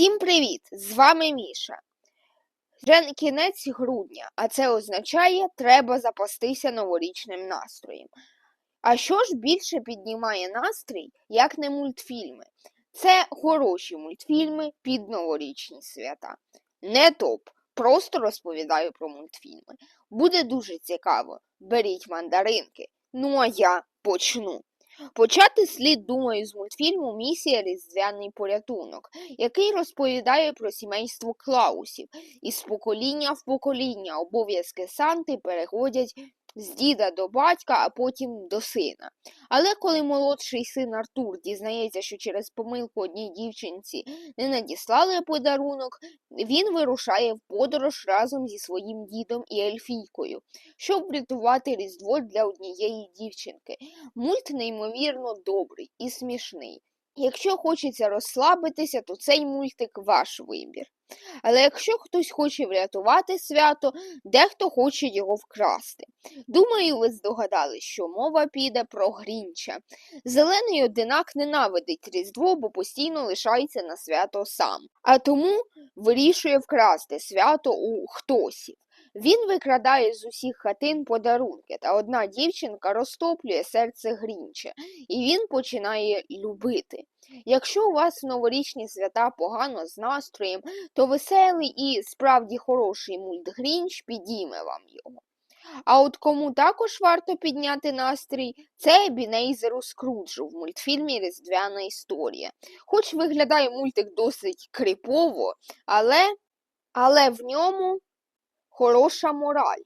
Всім привіт! З вами Міша. Вже кінець грудня, а це означає, треба запастися новорічним настроєм. А що ж більше піднімає настрій, як не мультфільми? Це хороші мультфільми під новорічні свята. Не топ, просто розповідаю про мультфільми. Буде дуже цікаво. Беріть мандаринки. Ну а я почну. Почати слід, думаю, з мультфільму Місія Різдвяний порятунок, який розповідає про сімейство Клаусів. Із покоління в покоління обов'язки Санти переходять з діда до батька, а потім до сина. Але коли молодший син Артур дізнається, що через помилку одній дівчинці не надіслали подарунок, він вирушає в подорож разом зі своїм дідом і Ельфійкою, щоб врятувати Різдво для однієї дівчинки. Мульт неймовірно добрий і смішний. Якщо хочеться розслабитися, то цей мультик ваш вибір. Але якщо хтось хоче врятувати свято, дехто хоче його вкрасти. Думаю, ви здогадались, що мова піде про Грінча. Зелений одинак ненавидить Різдво, бо постійно лишається на свято сам, а тому вирішує вкрасти свято у хтосів. Він викрадає з усіх хатин подарунки, та одна дівчинка розтоплює серце Грінча, і він починає любити. Якщо у вас новорічні свята погано з настроєм, то веселий і справді хороший мульт Грінч підійме вам його. А от кому також варто підняти настрій, це Ебінейзеру Скруджу в мультфільмі Різдвяна історія. Хоч виглядає мультик досить крипово, але, але в ньому хороша мораль.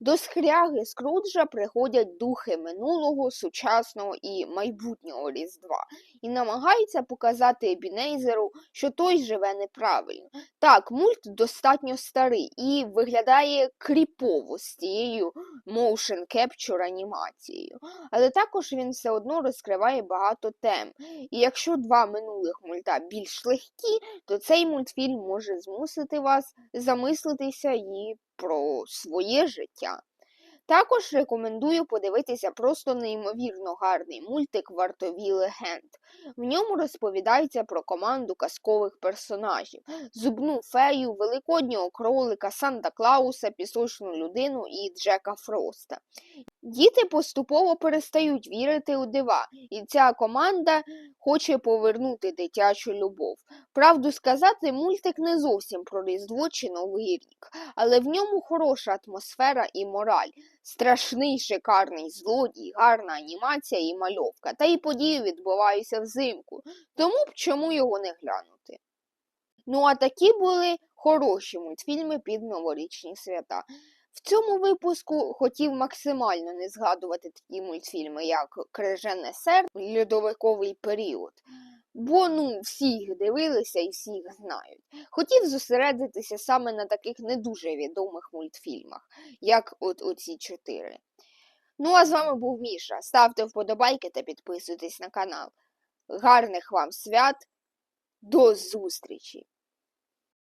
До скряги Скруджа приходять духи минулого, сучасного і майбутнього Різдва і намагаються показати Ебінейзеру, що той живе неправильно. Так, мульт достатньо старий і виглядає кріпово з цією motion capture анімацією, але також він все одно розкриває багато тем. І якщо два минулих мульта більш легкі, то цей мультфільм може змусити вас замислитися і про своє життя. Також рекомендую подивитися просто неймовірно гарний мультик Вартові легенд. В ньому розповідається про команду казкових персонажів: зубну фею, великоднього кролика, Санта Клауса, пісочну людину і Джека Фроста. Діти поступово перестають вірити у дива, і ця команда хоче повернути дитячу любов. Правду сказати, мультик не зовсім про Різдво чи Новий рік, але в ньому хороша атмосфера і мораль, страшний шикарний злодій, гарна анімація і мальовка. Та й події відбуваються взимку, тому б чому його не глянути. Ну а такі були хороші мультфільми під новорічні свята. В цьому випуску хотів максимально не згадувати такі мультфільми, як Крижене серце, льодовиковий період. Бо ну всі їх дивилися і всі їх знають. Хотів зосередитися саме на таких не дуже відомих мультфільмах, як от оці чотири. Ну а з вами був Міша. Ставте вподобайки та підписуйтесь на канал. Гарних вам свят. До зустрічі!